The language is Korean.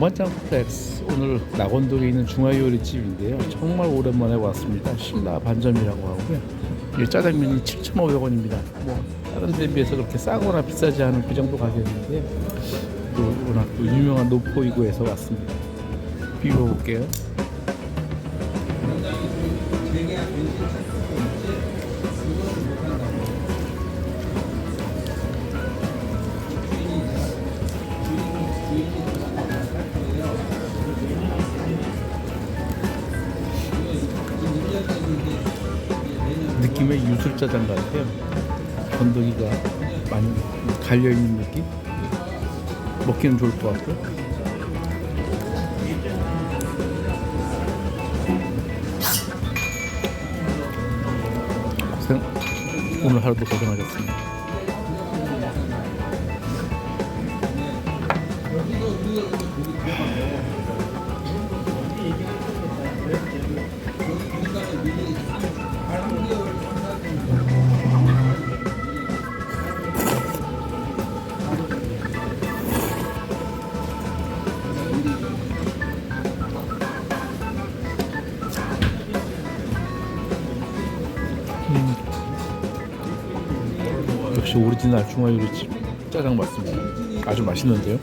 중화짬 플렉스 오늘 낙원동에 있는 중화요리집인데요. 정말 오랜만에 왔습니다. 신라 반점이라고 하고요. 이 짜장면이 7,500원입니다. 뭐 다른 데 비해서 그렇게 싸거나 비싸지 않은 그 정도 가격인데요 또 워낙 또 유명한 노포이고에서 왔습니다. 비벼볼게요 느낌의 유술짜장 같아요. 건더기가 많이 갈려있는 느낌? 먹기는 좋을 것 같고. 오늘 하루도 고생하셨습니다 역시 오리지널 중화요리집 짜장 맞습니다 아주 맛있는데요